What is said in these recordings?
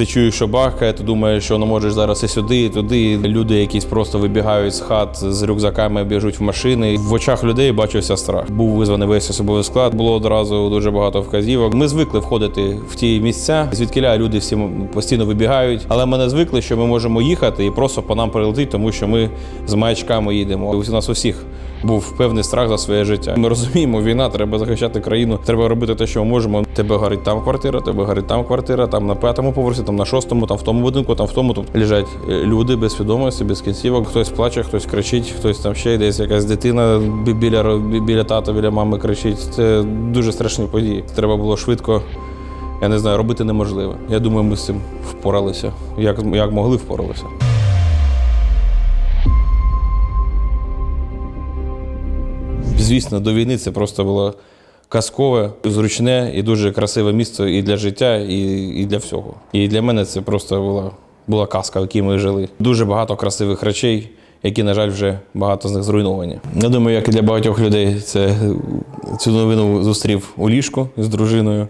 Ти чуєш, що бахкає, ти думаєш, що воно можеш зараз і сюди, і туди. Люди якісь просто вибігають з хат з рюкзаками, біжуть в машини. В очах людей бачився страх. Був визваний весь особовий склад. Було одразу дуже багато вказівок. Ми звикли входити в ті місця, звідкиля люди всі постійно вибігають. Але ми не звикли, що ми можемо їхати і просто по нам прилетить, тому що ми з маячками їдемо. У нас усіх був певний страх за своє життя. Ми розуміємо, війна, треба захищати країну, треба робити те, що ми можемо. Тебе горить там квартира, тебе горить там квартира, там на п'ятому поверсі, там на шостому, там в тому будинку, там в тому. Тут лежать е, люди без свідомості, без кінцівок. Хтось плаче, хтось кричить, хтось там ще десь якась дитина біля біля тата, біля мами кричить. Це дуже страшні події. Треба було швидко. Я не знаю, робити неможливо. Я думаю, ми з цим впоралися. Як, як могли, впоралися. Звісно, до війни це просто було казкове, зручне і дуже красиве місто і для життя, і, і для всього. І для мене це просто була, була казка, в якій ми жили. Дуже багато красивих речей, які, на жаль, вже багато з них зруйновані. Я думаю, як і для багатьох людей, це цю новину зустрів у ліжку з дружиною.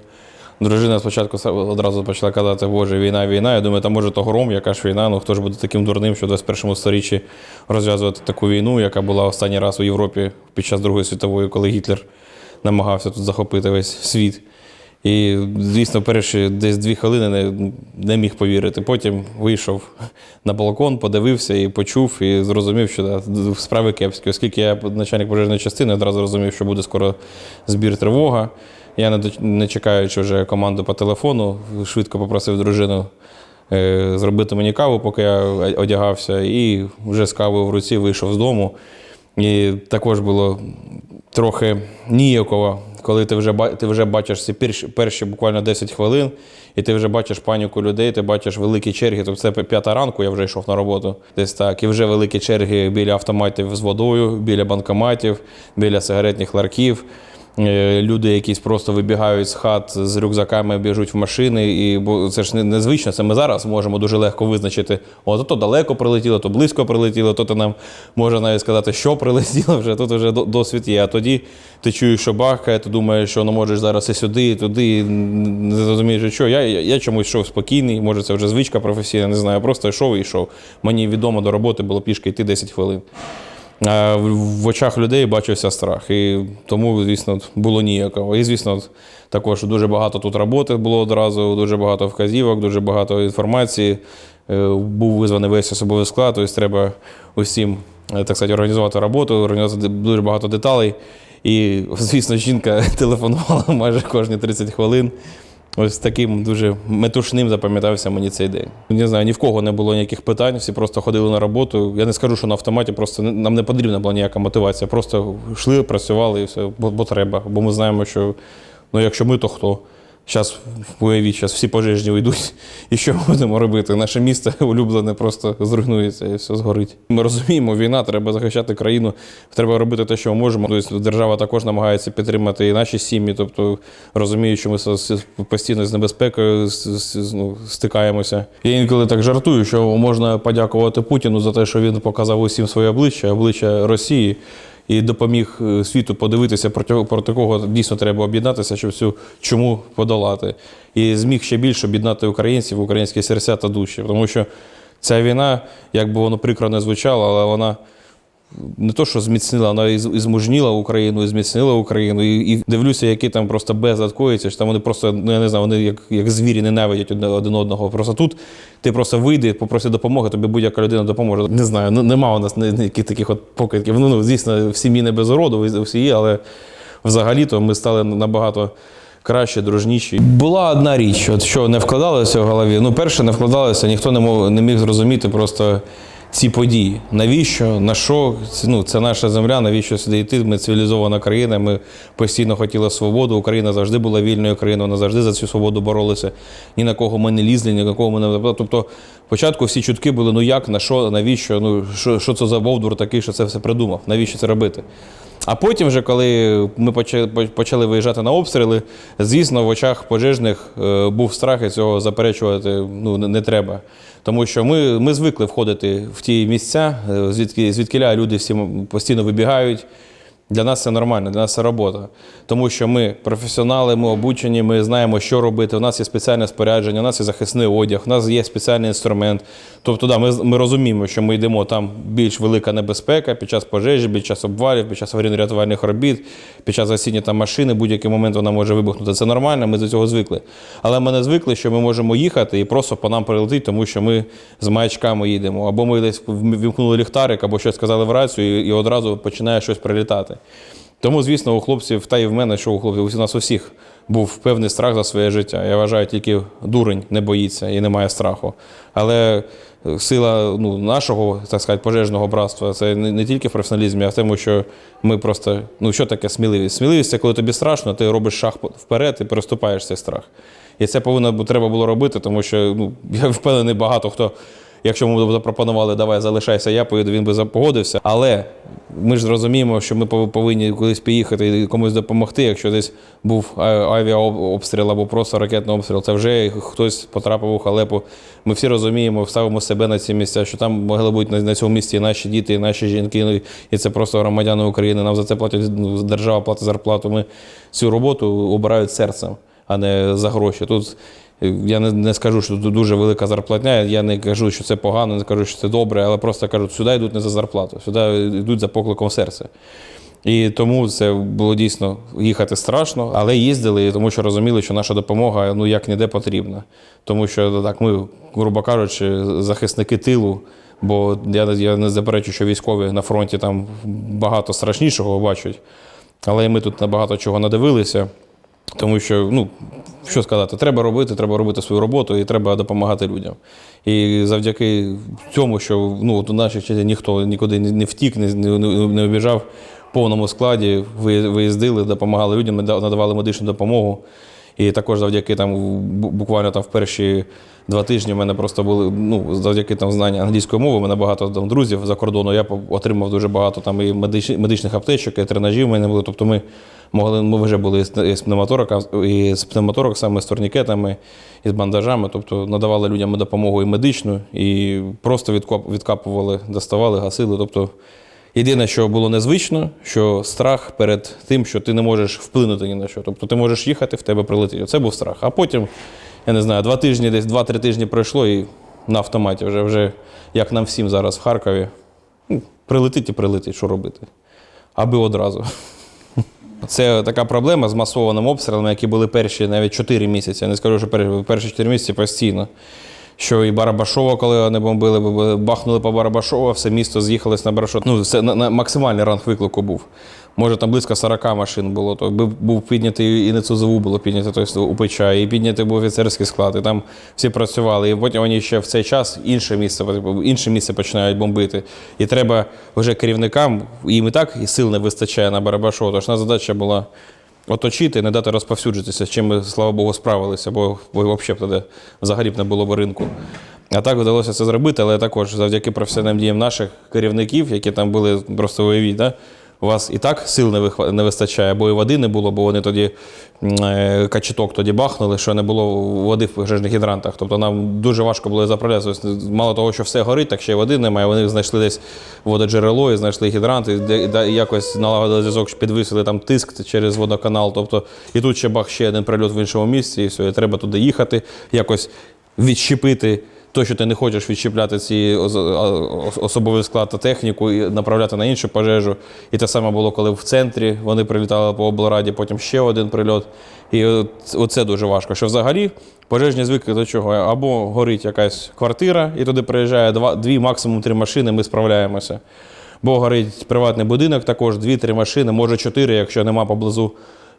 Дружина спочатку одразу почала казати, Боже, війна, війна. Я думаю, там може то гром, яка ж війна. Ну хто ж буде таким дурним, що в 21 сторіччі розв'язувати таку війну, яка була останній раз у Європі під час Другої світової, коли Гітлер намагався тут захопити весь світ. І, звісно, перші десь дві хвилини не, не міг повірити. Потім вийшов на балкон, подивився і почув, і зрозумів, що да, справи кепські. Оскільки я начальник пожежної частини, одразу зрозумів, що буде скоро збір тривога. Я, не, чекаючи вже команду по телефону, швидко попросив дружину е, зробити мені каву, поки я одягався, і вже з кавою в руці вийшов з дому. І також було трохи ніяково, коли ти вже, ти вже бачиш ці перші, перші буквально 10 хвилин, і ти вже бачиш паніку людей, ти бачиш великі черги. Тобто це п'ята ранку, я вже йшов на роботу десь так. І вже великі черги біля автоматів з водою, біля банкоматів, біля сигаретних ларків. Е, Люди якісь просто вибігають з хат з рюкзаками, біжуть в машини, і бо це ж незвично. Це ми зараз можемо дуже легко визначити. От то далеко прилетіло, то близько прилетіло, то, то нам може навіть сказати, що прилетіло вже. Тут вже досвід є. А тоді ти чуєш, що бахкає, ти думаєш, що воно можеш зараз і сюди, і туди, і не розумієш, що. Я, я, я чомусь йшов спокійний, може це вже звичка професійна, не знаю. Просто йшов і йшов. Мені відомо до роботи було пішки йти 10 хвилин. В в очах людей бачився страх. І тому, звісно, було ніяково. І, звісно, також дуже багато тут роботи було одразу, дуже багато вказівок, дуже багато інформації. Е, Був визваний весь особовий склад, тобто треба усім е, так сказати, організувати роботу, організувати дуже багато деталей. І, звісно, жінка телефонувала майже кожні 30 хвилин. Ось таким дуже метушним запам'ятався мені цей день. Не знаю, ні в кого не було ніяких питань, всі просто ходили на роботу. Я не скажу, що на автоматі просто нам не потрібна була ніяка мотивація. Просто йшли, працювали і все, бо, бо треба. Бо ми знаємо, що ну, якщо ми, то хто? Зараз уявіть, зараз всі пожежні уйдуть. І що ми будемо робити? Наше місто улюблене просто зруйнується і все згорить. Ми розуміємо, війна, треба захищати країну, треба робити те, що можемо. Тобто держава також намагається підтримати і наші сім'ї, тобто розумію, що ми постійно з небезпекою ну, стикаємося. Я інколи так жартую, що можна подякувати Путіну за те, що він показав усім своє обличчя, обличчя Росії. І допоміг е, світу подивитися, проти, проти кого дійсно треба об'єднатися, щоб цю чому подолати. І зміг ще більше об'єднати українців, українські серця та душі. Тому що ця війна, як би воно прикро не звучало, але вона не то, що зміцнила, вона і змужніла Україну, і зміцнила Україну. І, і дивлюся, які там просто безлад коїться, що там вони просто, ну я не знаю, вони як, як звірі ненавидять один одного. Просто тут ти просто вийди, попроси допомоги, тобі будь-яка людина допоможе. Не знаю, нема у нас ніяких таких от покидьків. Ну, ну, звісно, в сім'ї не без уроду, всі є, але взагалі-то ми стали набагато. Краще, дружніші. Була одна річ, от що не вкладалося в голові. Ну, перше, не вкладалося, ніхто не мог не міг зрозуміти просто ці події. Навіщо? На що? Ну, це наша земля, навіщо сюди йти? Ми цивілізована країна, ми постійно хотіли свободу. Україна завжди була вільною країною, вона завжди за цю свободу боролися. Ні на кого ми не лізли, ні на кого ми не. Тобто, спочатку всі чутки були: ну як, на що, навіщо? Ну, що, що це за Бовдур такий, що це все придумав? Навіщо це робити? А потім, вже, коли ми почали, виїжджати на обстріли, звісно, в очах пожежних е, був страх і цього заперечувати ну, не, не треба. Тому що ми, ми звикли входити в ті місця, е, звідки, звідкиля люди всі постійно вибігають. Для нас це нормально, для нас це робота. Тому що ми професіонали, ми обучені, ми знаємо, що робити. У нас є спеціальне спорядження, у нас є захисний одяг, у нас є спеціальний інструмент. Тобто, да, ми, ми розуміємо, що ми йдемо там більш велика небезпека під час пожежі, під час обвалів, під час аварійно-рятувальних робіт, під час гасіння там машини, будь-який момент вона може вибухнути. Це нормально, ми до цього звикли. Але ми не звикли, що ми можемо їхати і просто по нам прилетить, тому що ми з маячками їдемо. Або ми десь вімкнули ліхтарик, або щось сказали в рацію, і, і одразу починає щось прилітати. Тому, звісно, у хлопців, та і в мене, що у хлопців, у нас усіх був певний страх за своє життя. Я вважаю, тільки дурень не боїться і не має страху. Але сила ну, нашого, так сказати, пожежного братства це не, не тільки в професіоналізмі, а в тому, що ми просто, ну що таке сміливість? Сміливість це коли тобі страшно, ти робиш шаг вперед і переступаєш цей страх. І це повинно треба було робити, тому що ну, я впевнений, багато хто. Якщо ми запропонували, давай залишайся, я поїду, він би запогодився. Але ми ж розуміємо, що ми повинні кудись поїхати і комусь допомогти. Якщо десь був авіаобстріл або просто ракетний обстріл, це вже хтось потрапив у халепу. Ми всі розуміємо, ставимо себе на ці місця, що там могли бути на, на цьому місці і наші діти, і наші жінки, ну, і це просто громадяни України. Нам за це платять ну, держава платить зарплату. Ми цю роботу обирають серцем, а не за гроші. Тут я не, не скажу, що тут дуже велика зарплатня. Я не кажу, що це погано, не кажу, що це добре, але просто кажу, сюди йдуть не за зарплату, сюди йдуть за покликом серця. І тому це було дійсно їхати страшно, але їздили, тому що розуміли, що наша допомога ну як ніде потрібна. Тому що так ми, грубо кажучи, захисники тилу. Бо я, я не заперечую, що військові на фронті там багато страшнішого бачать. Але і ми тут набагато чого надивилися. Тому що, ну, що сказати, треба робити, треба робити свою роботу і треба допомагати людям. І завдяки цьому, що ну, от у наших часів ніхто нікуди не втік, не, не, не обіжав в повному складі, ви- виїздили, допомагали людям, надавали медичну допомогу. І також завдяки там буквально там в перші два тижні в мене просто були ну, завдяки там знання англійської мови, у мене багато там друзів за кордону. Я отримав дуже багато там і медич, медичних аптечок, і тренажів в мене були. Тобто ми могли, ми вже були з, з пневмотораком, і з пневмотораксами, з турнікетами, і з бандажами. Тобто надавали людям допомогу і медичну, і просто відкоп, відкапували, доставали, гасили. Тобто Єдине, що було незвично, що страх перед тим, що ти не можеш вплинути ні на що. Тобто ти можеш їхати, в тебе прилетить. Це був страх. А потім, я не знаю, два тижні, десь два-три тижні пройшло, і на автоматі вже, вже як нам всім зараз в Харкові, ну, прилетить і прилетить, що робити. Аби одразу. Це така проблема з масованими обстрілами, які були перші навіть 4 місяці. Я не скажу, що перші, перші 4 місяці постійно. Що і Барабашова, коли вони бомбили, бахнули по Барабашова, все місто з'їхалось на Барашов. Ну, це на, на максимальний ранг виклику був. Може, там близько 40 машин було. То був, піднятий і не НЦЗУ було піднято тобто, Печа, і піднятий був офіцерський склад, і там всі працювали. І потім вони ще в цей час інше місце, інше місце починають бомбити. І треба вже керівникам, їм і так і сил не вистачає на Барабашова. Тож наша задача була оточити, не дати розповсюджитися, з чим ми, слава Богу, справилися, бо, взагалі взагалі б не було б ринку. А так вдалося це зробити, але також завдяки професіональним діям наших керівників, які там були просто уявіть, да? У вас і так сил не, вистачає, бо і води не було, бо вони тоді е, качеток тоді бахнули, що не було води в пожежних гідрантах. Тобто нам дуже важко було заправлятися. Тобто, Мало того, що все горить, так ще й води немає. Вони знайшли десь вододжерело і знайшли гідранти, де, де якось налагодили зв'язок, підвисили там тиск через водоканал. Тобто, і тут ще бах ще один прильот в іншому місці, і все, і треба туди їхати, якось відщепити. То, що ти не хочеш відщепляти ці особовий склад та техніку і направляти на іншу пожежу. І те саме було, коли в центрі вони прилітали по облраді, потім ще один прильот. І оце дуже важко. Що взагалі пожежні звикли до чого? Або горить якась квартира, і туди приїжджає два, дві, максимум три машини, ми справляємося. Бо горить приватний будинок, також дві-три машини, може чотири, якщо нема поблизу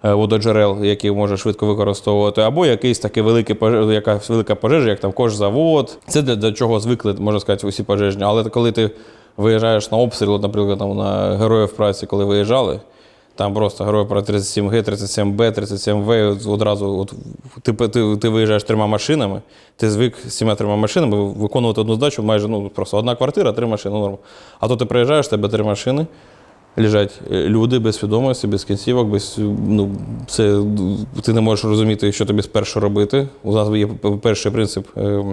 вододжерел, які можна швидко використовувати, або якийсь такий великий пожеж, якась велика пожежа, як там кожзавод. Це для, чого звикли, можна сказати, усі пожежні. Але коли ти виїжджаєш на обстріл, наприклад, там, на героїв праці, коли виїжджали. Там просто герой про 37Г, 37Б, 37В. Одразу от, ти, ти, ти виїжджаєш трьома машинами, ти звик з цими трьома машинами виконувати одну здачу, майже ну, просто одна квартира, три машини. Норм. А то ти приїжджаєш, тебе три машини, лежать е, люди без свідомості, без кінцівок, без, ну, це, ти не можеш розуміти, що тобі спершу робити. У нас є перший принцип. е,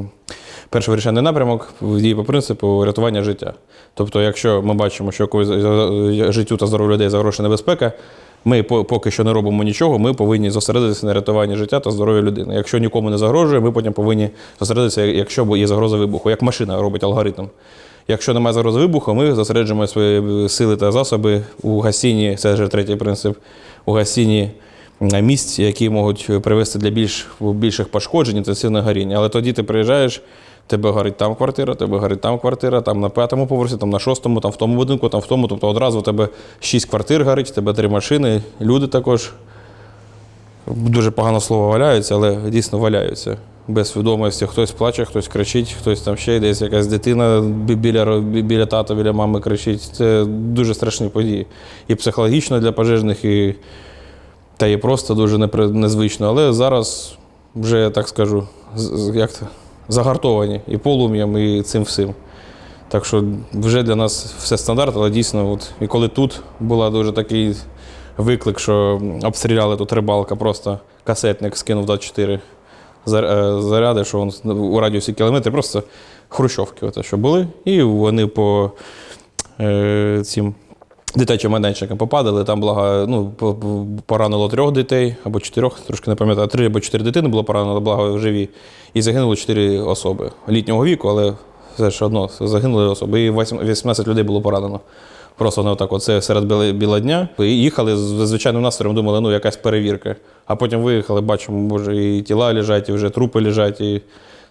перший вирішальний напрямок діє по принципу рятування життя. Тобто, якщо ми бачимо, що когось життю та здоров'ю людей загрожує небезпека, ми поки що не робимо нічого, ми повинні зосередитися на рятуванні життя та здоров'я людини. Якщо нікому не загрожує, ми потім повинні зосередитися, якщо є загроза вибуху, як машина робить алгоритм. Якщо немає загрози вибуху, ми зосереджуємо свої сили та засоби у гасінні, це вже третій принцип, у гасінні е, місць, які можуть привести для більш, більших пошкоджень, інтенсивне горіння. Але тоді ти приїжджаєш, тебе горить там квартира, тебе горить там квартира, там на п'ятому поверсі, там на шостому, там в тому будинку, там в тому. Тобто одразу у тебе шість квартир горить, в тебе три машини, люди також. Дуже погано слово валяються, але дійсно валяються. Без свідомості хтось плаче, хтось кричить, хтось там ще десь якась дитина біля, біля тата, біля мами кричить. Це дуже страшні події. І психологічно для пожежних, і, та і просто дуже незвично. Але зараз вже, так скажу, як це, загартовані і полум'ям, і цим всім. Так що вже для нас все стандарт, але дійсно, от, і коли тут була дуже такий виклик, що обстріляли тут рибалка, просто касетник скинув 24 зар- е, заряди, що у радіусі кілометрів, просто хрущовки, оце, що були. І вони по е, цим дитячим майданчикам попадали. Там благо, ну, по- по- поранило трьох дітей або чотирьох, трошки не пам'ятаю, три або чотири дитини було поранено, благо живі. І загинуло чотири особи літнього віку, але все ж одно загинули особи. І 18 людей було поранено. Просто не отак, оце серед біла, дня. І їхали з звичайним настроєм, думали, ну якась перевірка. А потім виїхали, бачимо, боже, і тіла лежать, і вже трупи лежать, і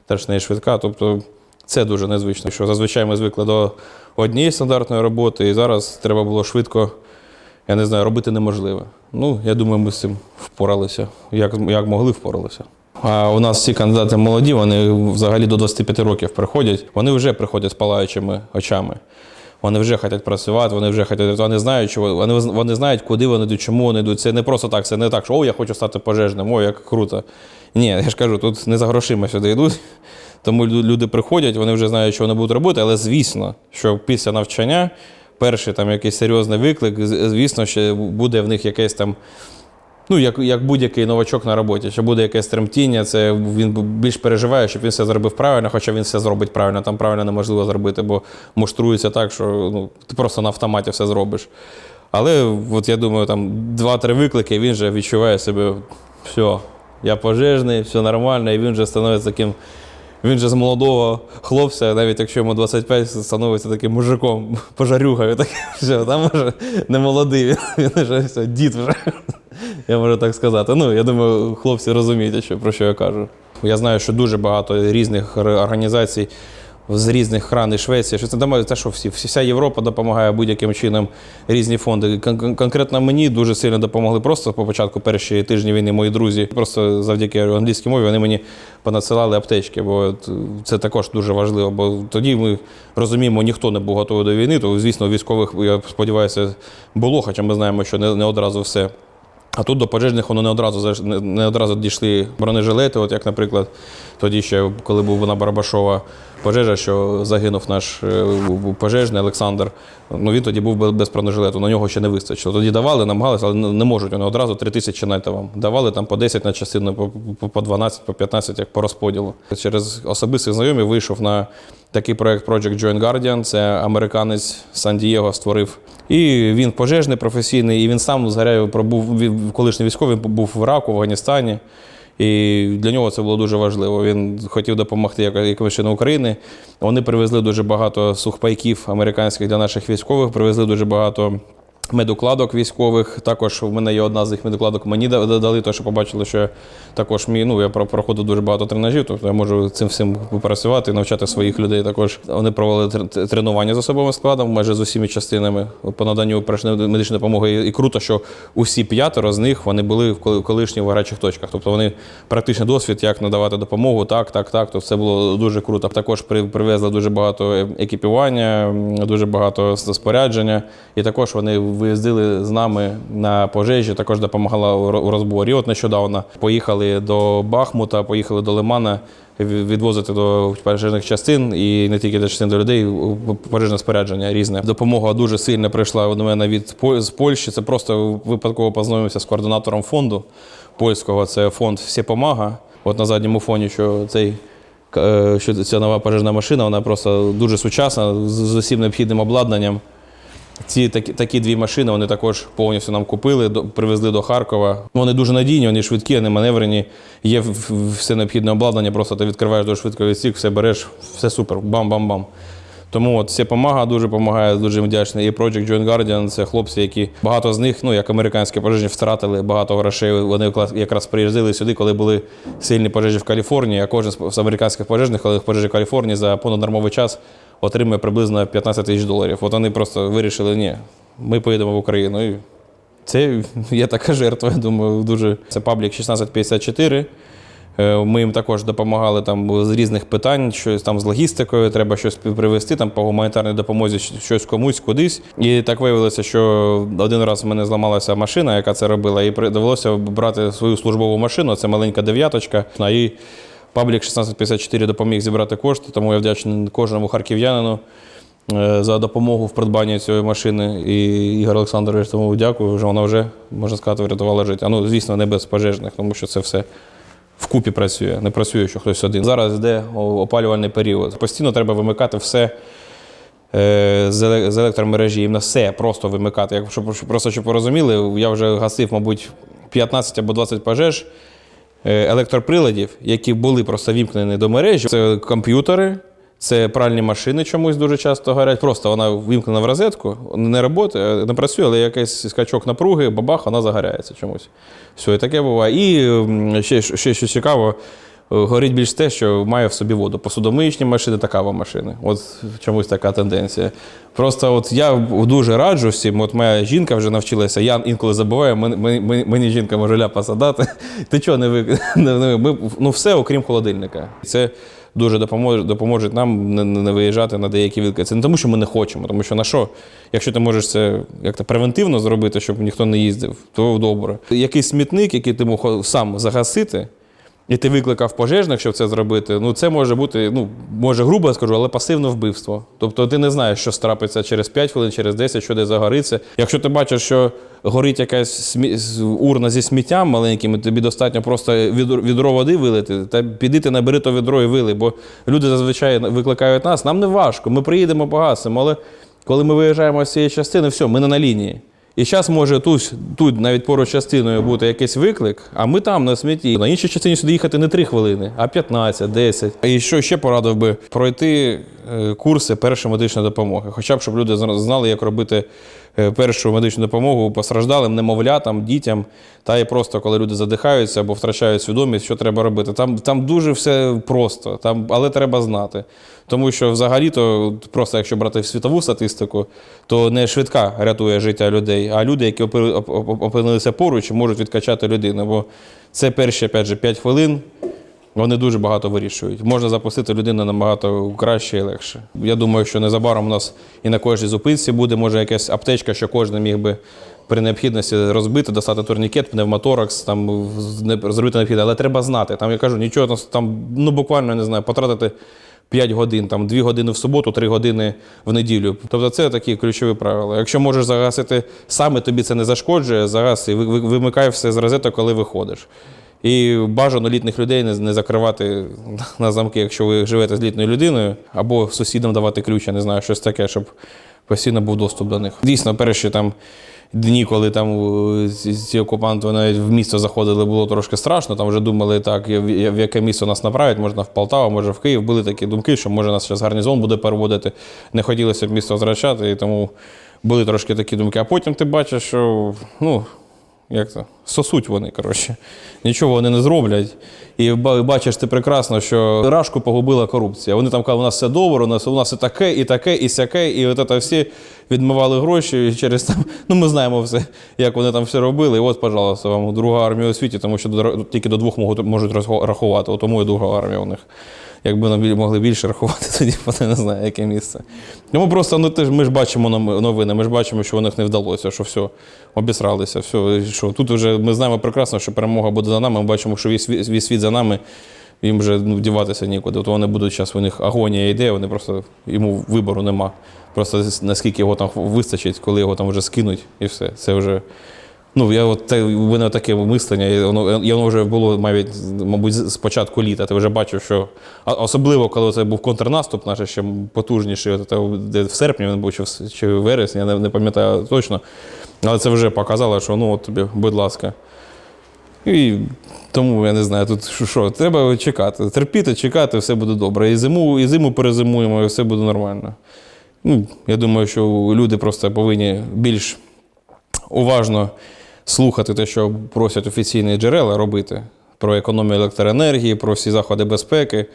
теж не швидка. Тобто це дуже незвично. Що зазвичай ми звикли до однієї стандартної роботи, і зараз треба було швидко, я не знаю, робити неможливе. Ну, я думаю, ми з цим впоралися. Як, як могли, впоралися. А у нас всі кандидати молоді, вони взагалі до 25 років приходять. Вони вже приходять з палаючими очами. Вони вже хочуть працювати, вони вже хочуть, вони знають, що вони, вони знають, куди вони йдуть, чому вони йдуть. Це не просто так, це не так, що о, я хочу стати пожежним, о, як круто. Ні, я ж кажу, тут не за грошима сюди йдуть. Тому люди приходять, вони вже знають, що вони будуть робити, але звісно, що після навчання перший там якийсь серйозний виклик, звісно, що буде в них якесь там. Ну, як, як будь-який новачок на роботі, що буде якесь тремтіння, це він більш переживає, щоб він все зробив правильно, хоча він все зробить правильно. Там правильно неможливо зробити, бо муштрується так, що ну, ти просто на автоматі все зробиш. Але от я думаю, там два-три виклики, він вже відчуває себе, все, я пожежний, все нормально, і він вже становиться таким. Він же з молодого хлопця, навіть якщо йому 25, становиться таким мужиком, пожарюгою. Таким, все, там вже не молодий, він вже все, дід вже. Я можу так сказати. Ну, я думаю, хлопці розуміють, що, про що я кажу. Я знаю, що дуже багато різних організацій з різних кран і Швеції. Що це думаю, те, що всі, вся Європа допомагає будь-яким чином різні фонди. Кон- конкретно мені дуже сильно допомогли просто по початку перші тижні війни мої друзі. Просто завдяки англійській мові вони мені понадсилали аптечки, бо це також дуже важливо. Бо тоді ми розуміємо, ніхто не був готовий до війни. То звісно, військових я сподіваюся було, хоча ми знаємо, що не, не одразу все. А тут до пожежних воно не одразу не- одразу дійшли бронежилети, от як, наприклад, тоді ще, коли був на Барабашова пожежа, що загинув наш е, пожежний Олександр. Ну він тоді був без бронежилету, на нього ще не вистачило. Тоді давали, намагалися, але не можуть вони одразу 3 тисячі навіть вам. Давали там по 10 на частину, по- по- по 12, по 15, як по розподілу. Через особистих знайомих вийшов на такий проект Project Joint Guardian. Це американець Сан-Дієго створив. І він пожежний професійний, і він сам згоряю пробув колишній військовий був в Іраку, в Афганістані. І для нього це було дуже важливо. Він хотів допомогти як- якимось чином України. Вони привезли дуже багато сухпайків американських для наших військових, привезли дуже багато. Медукладок військових. Також в мене є одна з їх медукладок. Мені да- да- дали, то що побачили, що також мій, ну, я про- проходив дуже багато тренажів, тобто я можу цим всім працювати і навчати своїх людей. Також вони провели тренування з особовим складом, майже з усіма частинами по наданню медичної допомоги. І- круто, що усі п'ятеро з них вони були в коли- колишніх гарячих точках. Тобто вони практичний досвід, як надавати допомогу, так, так, так. То це було дуже круто. Також при- привезли дуже багато е- екіпірування, м, дуже багато спорядження. І також вони виїздили з нами на пожежі, також допомагала у розборі. От нещодавно поїхали до Бахмута, поїхали до Лимана. Відвозити до пожежних частин і не тільки до частин до людей пожежне спорядження різне. Допомога дуже сильно прийшла до мене від з Польщі. Це просто випадково познайомився з координатором фонду польського. Це фонд Всепомага. От на задньому фоні, що цей е, Що ця нова пожежна машина, вона просто дуже сучасна, з усім необхідним обладнанням. Ці такі, такі дві машини вони також повністю нам купили, до, привезли до Харкова. Вони дуже надійні, вони швидкі, вони маневрені. Є все необхідне обладнання, просто ти відкриваєш дуже швидко відсік, все береш, все супер, бам-бам-бам. Тому от допомага дуже допомагає, дуже вдячний. І Project Joint Guardian це хлопці, які багато з них, ну як американські пожежні, втратили багато грошей. Вони якраз- приїздили сюди, коли були сильні пожежі в Каліфорнії. А кожен з американських пожежних, коли пожежі в Каліфорнії за понаднормовий час отримує приблизно 15 тисяч доларів. От вони просто вирішили, ні, ми поїдемо в Україну. І це є така жертва, я думаю, дуже. Це паблік 1654. Е, Ми їм також допомагали там з різних питань, щось там з логістикою, треба щось привезти там по гуманітарній допомозі, щось комусь кудись. І так виявилося, що один раз в мене зламалася машина, яка це робила, і довелося брати свою службову машину. Це маленька дев'яточка. І паблік 1654 допоміг зібрати кошти, тому я вдячний кожному харків'янину. е, За допомогу в придбанні цієї машини і Ігор Олександрович, тому дякую. Вже вона вже, можна сказати, врятувала життя. Ну, звісно, не без пожежних, тому що це все вкупі працює, не працює, що хтось один. Зараз йде опалювальний період. Постійно треба вимикати все е, з електромережі, їм на все просто вимикати. Як щоб, щоб- просто щоб ви розуміли, я вже гасив, мабуть, 15 або 20 пожеж електроприладів, які були просто вімкнені до мережі. Це комп'ютери. Це пральні машини чомусь дуже часто горять. Просто вона вимкнена в розетку, не роботи, не працює, але якийсь скачок напруги, бабах, вона загоряється чомусь. Все, і таке буває. І ще, ще що цікаво, е, горить більш те, що має в собі воду. Посудомиїчні машини та кавомашини. От чомусь така тенденція. Просто от я дуже раджу всім, от моя жінка вже навчилася, я інколи забуваю, мені, жінка може ляпа задати. Ти чого не ви ну все, окрім холодильника. Це дуже допоможе, допоможе нам не, не виїжджати на деякі відки. Це не тому, що ми не хочемо, тому що на що? Якщо ти можеш це як-то превентивно зробити, щоб ніхто не їздив, то добре. Якийсь смітник, який ти мог сам загасити, і ти викликав пожежних, щоб це зробити. Ну, це може бути, ну, може, грубо скажу, але пасивне вбивство. Тобто ти не знаєш, що страпиться через 5 хвилин, через 10, що де загориться. Якщо ти бачиш, що горить якась смі... урна зі сміттям маленьким, тобі достатньо просто відро води вилити, та піди ти набери то відро і вили. Бо люди зазвичай викликають нас. Нам не важко, ми приїдемо, погасимо, але коли ми виїжджаємо з цієї частини, все, ми не на лінії. І зараз може тут, тут навіть поруч частиною бути якийсь виклик, а ми там на смітті. На іншій частині сюди їхати не 3 хвилини, а 15, 10. І що ще порадив би пройти е, курси першої медичної допомоги. Хоча б щоб люди зна- знали, як робити першу медичну допомогу постраждалим, немовлятам, дітям. Та і просто коли люди задихаються або втрачають свідомість, що треба робити. Там, там дуже все просто, там, але треба знати. Тому що взагалі-то, просто якщо брати світову статистику, то не швидка рятує життя людей, а люди, які опи- оп- оп- опинилися поруч, можуть відкачати людину. Бо це перші, опять же, 5 хвилин. Вони дуже багато вирішують. Можна запустити людину набагато краще і легше. Я думаю, що незабаром у нас і на кожній зупинці буде, може, якась аптечка, що кожен міг би при необхідності розбити, достати турнікет, пневмоторакс, там зробити необхідне. Але треба знати. Там я кажу, нічого там- ну буквально не знаю, потратити 5 годин, там 2 години в суботу, 3 години в неділю. Тобто це такі ключові правила. Якщо можеш загасити саме, тобі це не зашкоджує, загас і ви- ви- вимикай все з розеток, коли виходиш. І бажано літніх людей не, закривати на замки, якщо ви живете з літною людиною, або сусідам давати ключ, я не знаю, щось таке, щоб постійно був доступ до них. Дійсно, перші там дні, коли там е, ці окупанти навіть в місто заходили, було трошки страшно. Там вже думали, так, в, яке місто нас направлять, можна в Полтаву, може в Київ. Були такі думки, що може нас зараз гарнізон буде переводити. Не хотілося б місто возвращати, і тому були трошки такі думки. А потім ти бачиш, що ну, як це? Сосуть вони, коротше. Нічого вони не зроблять. І бачиш ти прекрасно, що Рашку погубила корупція. Вони там кажуть, у нас все добре, у нас, у нас і таке, і таке, і сяке, і от це всі відмивали гроші і через там. Ну, ми знаємо все, як вони там все робили. І от, пожалуйста, вам друга армія у світі, тому що тільки до двох можуть, рахувати. Тому і друга армія у них. Якби нам могли більше рахувати, тоді я не знаю, яке місце. Тому просто ну, ти ж- ми ж бачимо новини, ми ж бачимо, що у них не вдалося, що все, обісралися. Все, що тут вже ми знаємо прекрасно, що перемога буде за нами. Ми бачимо, що весь, весь світ за нами. Їм вже ну, діватися нікуди. От вони будуть зараз, у них агонія йде, вони просто йому вибору нема. Просто наскільки його там вистачить, коли його там вже скинуть, і все. Це вже Ну, я от те, у мене таке мислення, і воно, і воно вже було, мабуть, мабуть, з початку літа. Ти вже бачив, що особливо, коли це був контрнаступ, наш ще потужніший, от де в серпні він був чи в, чи вересні, я не, не пам'ятаю точно. Але це вже показало, що ну от тобі, будь ласка. І тому я не знаю, тут що, що треба чекати. Терпіти, чекати, все буде добре. І зиму, і зиму перезимуємо, і все буде нормально. Ну, я думаю, що люди просто повинні більш уважно слухати те, що просять офіційні джерела робити про економію електроенергії, про всі заходи безпеки.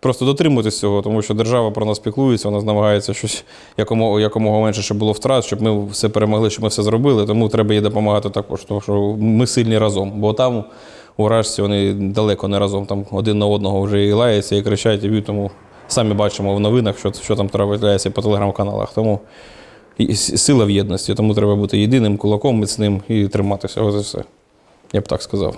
Просто дотримуйтесь цього, тому що держава про нас піклується, вона намагається щось якомога, якомога менше, щоб було втрат, щоб ми все перемогли, щоб ми все зробили. Тому треба їй допомагати також, тому що ми сильні разом. Бо там у Рашці вони далеко не разом, там один на одного вже і лаються, і кричать, і б'ють. Тому самі бачимо в новинах, що, що там трапляється по телеграм-каналах. Тому сила в єдності, тому треба бути єдиним кулаком, міцним і триматися. Ось і все. Я б так сказав.